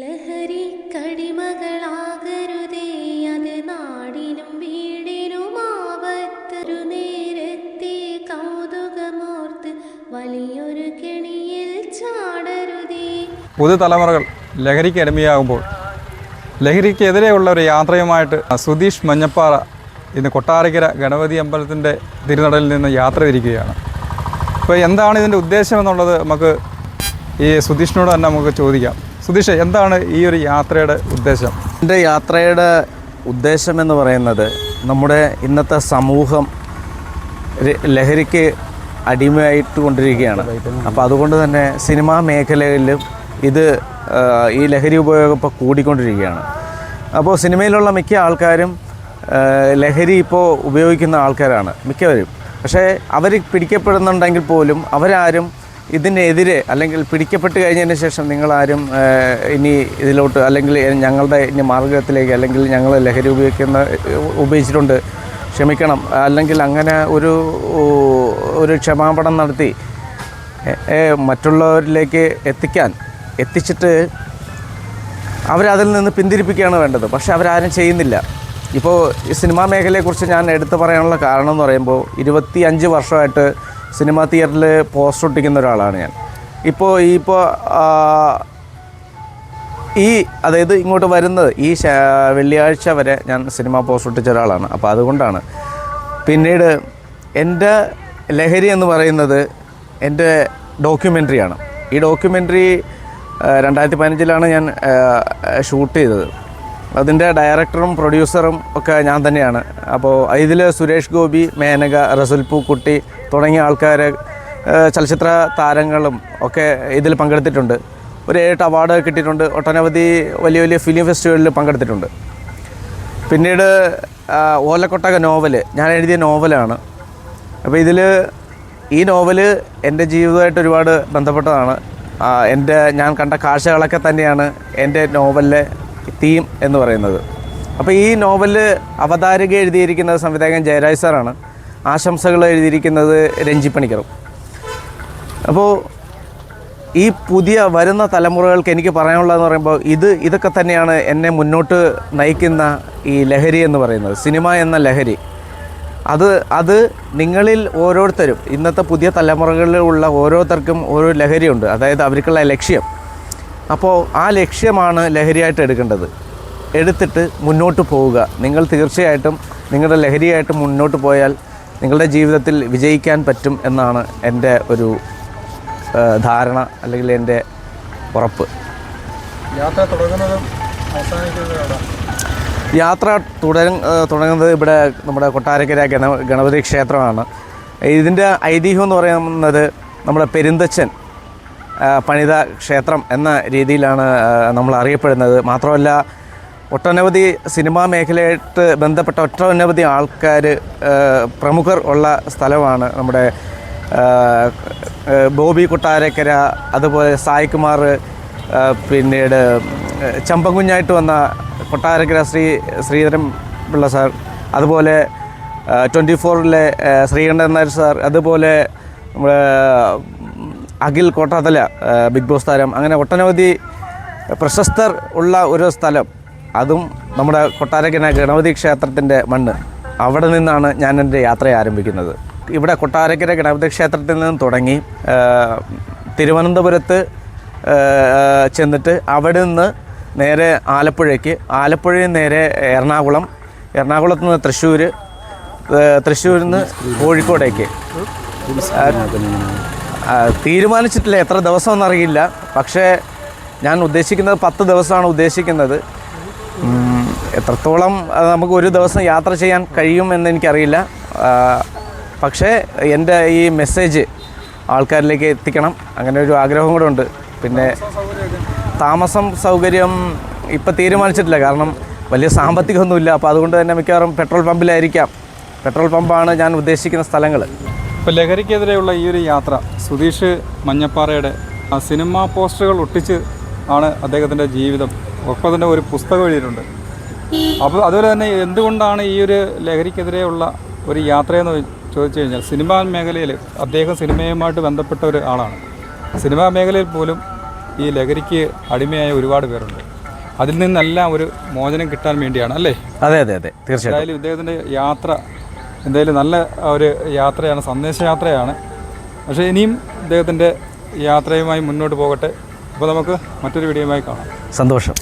ലഹരി കടിമകളാകരുതേ അത് നാടിനും വീടിനും ആപത്തൊരു നേരത്തെ കൗതുകമോർത്ത് വലിയൊരു കെണിയിൽ ചാടരുതേ. പുതുതലമുറകൾ ലഹരിക്ക് അടിമയാകുമ്പോൾ ലഹരിക്കെതിരെയുള്ള ഒരു യാത്രയുമായിട്ട് സുധീഷ് മഞ്ഞപ്പാറ ഇന്ന് കൊട്ടാരക്കര ഗണപതി അമ്പലത്തിന്റെ തിരുനടലിൽ നിന്ന് യാത്ര തിരിക്കുകയാണ്. അപ്പോൾ എന്താണ് ഇതിന്റെ ഉദ്ദേശം എന്നുള്ളത് നമുക്ക് ഈ സുധീഷിനോട് തന്നെ നമുക്ക് ചോദിക്കാം. സുധീഷ് എന്താണ് ഈ ഒരു യാത്രയുടെ ഉദ്ദേശം? എന്റെ യാത്രയുടെ ഉദ്ദേശം എന്ന് പറയുന്നത് നമ്മുടെ ഇന്നത്തെ സമൂഹം ലഹരിക്ക് അടിമയായിട്ട് കൊണ്ടിരിക്കുകയാണ്. അപ്പോൾ അതുകൊണ്ട് തന്നെ സിനിമാ മേഖലയിലും ഇത് ഈ ലഹരി ഉപയോഗം ഇപ്പോൾ കൂടിക്കൊണ്ടിരിക്കുകയാണ്. അപ്പോൾ സിനിമയിലുള്ള മിക്ക ആൾക്കാരും ലഹരി ഇപ്പോൾ ഉപയോഗിക്കുന്ന ആൾക്കാരാണ് മിക്കവരും. പക്ഷേ അവർ പിടിക്കപ്പെടുന്നുണ്ടെങ്കിൽ പോലും അവരാരും ഇതിനെതിരെ അല്ലെങ്കിൽ പിടിക്കപ്പെട്ട് കഴിഞ്ഞതിന് ശേഷം നിങ്ങളാരും ഇനി ഇതിലോട്ട് അല്ലെങ്കിൽ ഞങ്ങളുടെ ഇനി മാർഗത്തിലേക്ക് അല്ലെങ്കിൽ ഞങ്ങൾ ലഹരി ഉപയോഗിക്കുന്ന ഉപയോഗിച്ചിട്ടുണ്ട് ക്ഷമിക്കണം. അല്ലെങ്കിൽ അങ്ങനെ ഒരു ഒരു ക്ഷമാപണം നടത്തി മറ്റുള്ളവരിലേക്ക് എത്തിക്കാൻ എത്തിച്ചിട്ട് അവരതിൽ നിന്ന് പിന്തിരിപ്പിക്കുകയാണ് വേണ്ടത്. പക്ഷേ അവരാരും ചെയ്യുന്നില്ല. ഇപ്പോൾ സിനിമാ മേഖലയെക്കുറിച്ച് ഞാൻ എടുത്തു പറയാനുള്ള കാരണം എന്ന് പറയുമ്പോൾ ഇരുപത്തി അഞ്ച് വർഷമായിട്ട് സിനിമാ തിയേറ്ററിൽ പോസ്റ്റർ ഒട്ടിക്കുന്ന ഒരാളാണ് ഞാൻ. ഇപ്പോൾ ഈ ഇപ്പോൾ ഈ അതായത് ഇങ്ങോട്ട് വരുന്നത് ഈ വെള്ളിയാഴ്ച വരെ ഞാൻ സിനിമ പോസ്റ്റ് ഒട്ടിച്ച ഒരാളാണ്. അപ്പോൾ അതുകൊണ്ടാണ്. പിന്നീട് എന്റെ ലഹരി എന്ന് പറയുന്നത് എന്റെ ഡോക്യുമെന്ററിയാണ്. ഈ ഡോക്യുമെന്ററി രണ്ടായിരത്തി പതിനഞ്ചിലാണ് ഞാൻ ഷൂട്ട് ചെയ്തത്. അതിന്റെ ഡയറക്ടറും പ്രൊഡ്യൂസറും ഒക്കെ ഞാൻ തന്നെയാണ്. അപ്പോൾ ഇതിൽ സുരേഷ് ഗോപി മേനക റസുൽ പൂക്കുട്ടി തുടങ്ങിയ ആൾക്കാർ ചലച്ചിത്ര താരങ്ങളും ഒക്കെ ഇതിൽ പങ്കെടുത്തിട്ടുണ്ട്. ഒരു ഏഴ് അവാർഡ് കിട്ടിയിട്ടുണ്ട്. ഒട്ടനവധി വലിയ വലിയ ഫിലിം ഫെസ്റ്റിവലിൽ പങ്കെടുത്തിട്ടുണ്ട്. പിന്നീട് ഓലക്കൊട്ടക നോവൽ ഞാൻ എഴുതിയ നോവലാണ്. അപ്പോൾ ഇതിൽ ഈ നോവൽ എന്റെ ജീവിതമായിട്ട് ഒരുപാട് ബന്ധപ്പെട്ടതാണ്. എന്റെ ഞാൻ കണ്ട കാഴ്ചകളൊക്കെ തന്നെയാണ് എന്റെ നോവലിലെ തീം എന്ന് പറയുന്നത്. അപ്പോൾ ഈ നോവൽ അവതാരക എഴുതിയിരിക്കുന്നത് സംവിധായകൻ ജയരാജ് സാറാണ്. ആശംസകൾ എഴുതിയിരിക്കുന്നത് രഞ്ജി പണിക്കറും. അപ്പോൾ ഈ പുതിയ വരുന്ന തലമുറകൾക്ക് എനിക്ക് പറയാനുള്ളതെന്ന് പറയുമ്പോൾ ഇത് ഇതൊക്കെ തന്നെയാണ് എന്നെ മുന്നോട്ട് നയിക്കുന്ന ഈ ലഹരി എന്ന് പറയുന്നത്. സിനിമ എന്ന ലഹരി. അത് അത് നിങ്ങളിൽ ഓരോരുത്തരും ഇന്നത്തെ പുതിയ തലമുറകളിലുള്ള ഓരോരുത്തർക്കും ഓരോ ലഹരിയുണ്ട്. അതായത് അവർക്കുള്ള ലക്ഷ്യം. അപ്പോൾ ആ ലക്ഷ്യമാണ് ലഹരിയായിട്ട് എടുക്കേണ്ടത്. എടുത്തിട്ട് മുന്നോട്ട് പോവുക. നിങ്ങൾ തീർച്ചയായിട്ടും നിങ്ങളുടെ ലഹരിയായിട്ട് മുന്നോട്ട് പോയാൽ നിങ്ങളുടെ ജീവിതത്തിൽ വിജയിക്കാൻ പറ്റും എന്നാണ് എന്റെ ഒരു ധാരണ അല്ലെങ്കിൽ എന്റെ ഉറപ്പ്. യാത്ര തുടങ്ങുന്നത് യാത്ര തുടങ്ങ തുടങ്ങുന്നത് ഇവിടെ നമ്മുടെ കൊട്ടാരക്കര ഗണ ഗണപതി ക്ഷേത്രമാണ്. ഇതിന്റെ ഐതിഹ്യം എന്ന് പറയുന്നത് നമ്മുടെ പെരുന്തച്ചൻ ആ, പണിത ക്ഷേത്രം എന്ന രീതിയിലാണ് നമ്മൾ അറിയപ്പെടുന്നത്. മാത്രമല്ല ഒട്ടനവധി സിനിമാ മേഖലയായിട്ട് ബന്ധപ്പെട്ട ഒട്ടനവധി ആൾക്കാർ പ്രമുഖർ ഉള്ള സ്ഥലമാണ് നമ്മുടെ ബോബി കൊട്ടാരക്കര അതുപോലെ സായികുമാർ പിന്നീട് ചമ്പങ്കുഞ്ഞായിട്ട് വന്ന കൊട്ടാരക്കര ശ്രീ ശ്രീധരൻ പിള്ള സാർ അതുപോലെ ട്വന്റി ഫോറിലെ ശ്രീകണ്ഠൻ നായർ സാർ അതുപോലെ നമ്മുടെ അഖിൽ കോട്ടാത്തല ബിഗ് ബോസ് താരം. അങ്ങനെ ഒട്ടനവധി പ്രശസ്തർ ഉള്ള ഒരു സ്ഥലം. അതും നമ്മുടെ കൊട്ടാരക്കര ഗണപതി ക്ഷേത്രത്തിന്റെ മണ്ണ്. അവിടെ നിന്നാണ് ഞാൻ എന്റെ യാത്ര ആരംഭിക്കുന്നത്. ഇവിടെ കൊട്ടാരക്കര ഗണപതി ക്ഷേത്രത്തിൽ നിന്നും തുടങ്ങി തിരുവനന്തപുരത്ത് ചെന്നിട്ട് അവിടെ നിന്ന് നേരെ ആലപ്പുഴയ്ക്ക്. ആലപ്പുഴയിൽ നേരെ എറണാകുളം എറണാകുളത്ത് നിന്ന് തൃശ്ശൂർ തൃശ്ശൂരിൽ നിന്ന് കോഴിക്കോടേക്ക്. തീരുമാനിച്ചിട്ടില്ല എത്ര ദിവസം എന്നറിയില്ല പക്ഷേ ഞാൻ ഉദ്ദേശിക്കുന്നത് പത്ത് ദിവസമാണ് ഉദ്ദേശിക്കുന്നത്. എത്രത്തോളം നമുക്ക് ഒരു ദിവസം യാത്ര ചെയ്യാൻ കഴിയും എന്ന് എനിക്കറിയില്ല. പക്ഷേ എന്റെ ഈ മെസ്സേജ് ആൾക്കാരിലേക്ക് എത്തിക്കണം. അങ്ങനെ ഒരു ആഗ്രഹം കൂടെ ഉണ്ട്. പിന്നെ താമസം സൗകര്യം ഇപ്പം തീരുമാനിച്ചിട്ടില്ല. കാരണം വലിയ സാമ്പത്തികമൊന്നുമില്ല. അപ്പോൾ അതുകൊണ്ട് തന്നെ മിക്കവാറും പെട്രോൾ പമ്പിലായിരിക്കാം. പെട്രോൾ പമ്പാണ് ഞാൻ ഉദ്ദേശിക്കുന്ന സ്ഥലങ്ങൾ. ഇപ്പോൾ ലഹരിക്കെതിരെയുള്ള ഈ ഒരു യാത്ര സുധീഷ് മഞ്ഞപ്പാറയുടെ ആ സിനിമാ പോസ്റ്ററുകൾ ഒട്ടിച്ച് ആണ് അദ്ദേഹത്തിന്റെ ജീവിതം ഒപ്പം തന്നെ ഒരു പുസ്തകം എഴുതിയിട്ടുണ്ട്. അപ്പോൾ അതുപോലെ തന്നെ എന്തുകൊണ്ടാണ് ഈ ഒരു ലഹരിക്കെതിരെയുള്ള ഒരു യാത്രയെന്ന് ചോദിച്ചു കഴിഞ്ഞാൽ സിനിമാ മേഖലയിൽ അദ്ദേഹം സിനിമയുമായിട്ട് ബന്ധപ്പെട്ട ഒരു ആളാണ്. സിനിമാ മേഖലയിൽ പോലും ഈ ലഹരിക്ക് അടിമയായ ഒരുപാട് പേരുണ്ട്. അതിൽ നിന്നെല്ലാം ഒരു മോചനം കിട്ടാൻ വേണ്ടിയാണ് അല്ലേ? അതെ അതെ അതെ. തീർച്ചയായും എന്തായാലും ഇദ്ദേഹത്തിന്റെ യാത്ര എന്തായാലും നല്ല ഒരു യാത്രയാണ് സന്ദേശയാത്രയാണ്. പക്ഷേ ഇനിയും അദ്ദേഹത്തിന്റെ യാത്രയുമായി മുന്നോട്ട് പോകട്ടെ. അപ്പോൾ നമുക്ക് മറ്റൊരു വീഡിയോയുമായി കാണാം. സന്തോഷം.